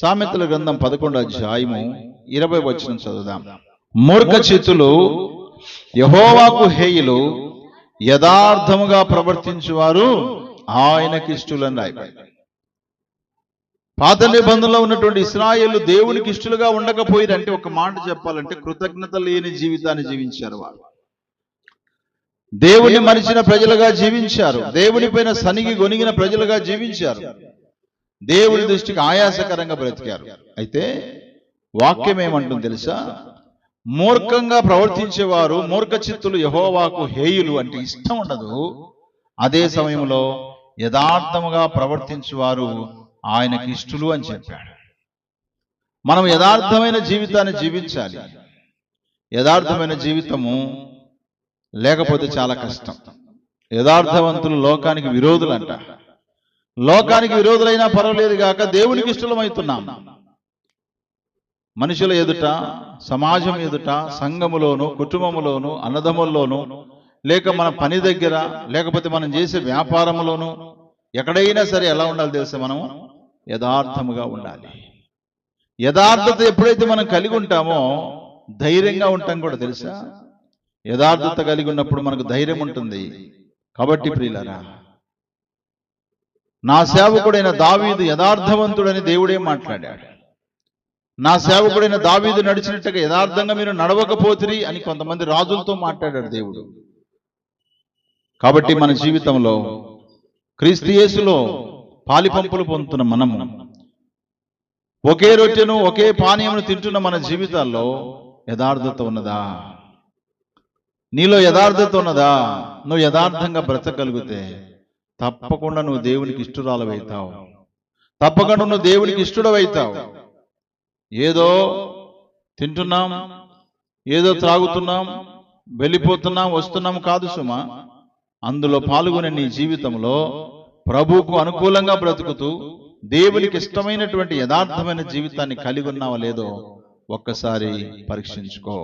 సామెతల గ్రంథం పదకొండు అధ్యాయము ఇరవై వచ్చిన చదువుదాం. మూర్ఖ చిత్తులు యహోవాకు హేయులు యథార్థముగా ప్రవర్తించువారు ఆయనకి ఇష్టలని రాయబడింది పాత నిబంధనలో ఉన్నటువంటి ఇస్రాయేలు దేవునికి ఇష్టలుగా ఉండకపోయిరంటే ఒక మాట చెప్పాలంటే కృతజ్ఞత లేని జీవితాన్ని జీవించారు వారు దేవుని మరిచిన ప్రజలుగా జీవించారు. దేవుని పైన సనిగి గొనిగిన ప్రజలుగా జీవించారు. దేవుని దృష్టికి ఆయాసకరంగా బ్రతికారు. అయితే వాక్యం ఏమంటుంది తెలుసా? మూర్ఖంగా ప్రవర్తించేవారు మూర్ఖ చిత్తులు యహోవాకు హేయులు అంటే ఇష్టం ఉండదు. అదే సమయంలో యథార్థముగా ప్రవర్తించువారు ఆయనకి ఇష్టలు అని చెప్పాడు. మనం యథార్థమైన జీవితాన్ని జీవించాలి. యథార్థమైన జీవితము లేకపోతే చాలా కష్టం. యథార్థవంతులు లోకానికి విరోధులంట. లోకానికి విరోధులైనా పర్వాలేదు గాక దేవునికి ఇష్టలమవుతున్నాం మనుషుల ఎదుట సమాజం ఎదుట సంఘములోను కుటుంబములోను అన్నదమ్ముల్లోను లేక మన పని దగ్గర లేకపోతే మనం చేసే వ్యాపారంలోను ఎక్కడైనా సరే ఎలా ఉండాలి తెలుసా మనము? యథార్థముగా ఉండాలి. యథార్థత ఎప్పుడైతే మనం కలిగి ఉంటామో ధైర్యంగా ఉంటాం కూడా తెలుసా? యథార్థత కలిగి ఉన్నప్పుడు మనకు ధైర్యం ఉంటుంది. కాబట్టి ప్రియులరా నా సేవకుడైన దావీదు యథార్థవంతుడని దేవుడే మాట్లాడాడు. నా సేవకుడైన దావీదు నడిచినట్టుగా యథార్థంగా మీరు నడవకపోతిరి అని కొంతమంది రాజులతో మాట్లాడాడు దేవుడు. కాబట్టి మన జీవితంలో క్రీస్తుయేసులో పాలిపంపులు పొందుతున్న మనము ఒకే రొట్టెను ఒకే పానీయమును తింటున్న మన జీవితాల్లో యథార్థత ఉన్నదా? నీలో యథార్థత ఉన్నదా? నువ్వు యథార్థంగా బ్రతకగలిగితే తప్పకుండా నువ్వు దేవునికి ఇష్టరాలవైతావు తప్పకుండా నువ్వు దేవునికి ఇష్టడవైతావు ఏదో తింటున్నాం ఏదో త్రాగుతున్నాం వెళ్ళిపోతున్నాం వస్తున్నాం కాదు సుమా. అందులో పాల్గొనే నీ జీవితంలో ప్రభువుకు అనుకూలంగా బ్రతుకుతూ దేవునికి ఇష్టమైనటువంటి యథార్థమైన జీవితాన్ని కలిగి ఉన్నావా లేదో ఒక్కసారి పరీక్షించుకో.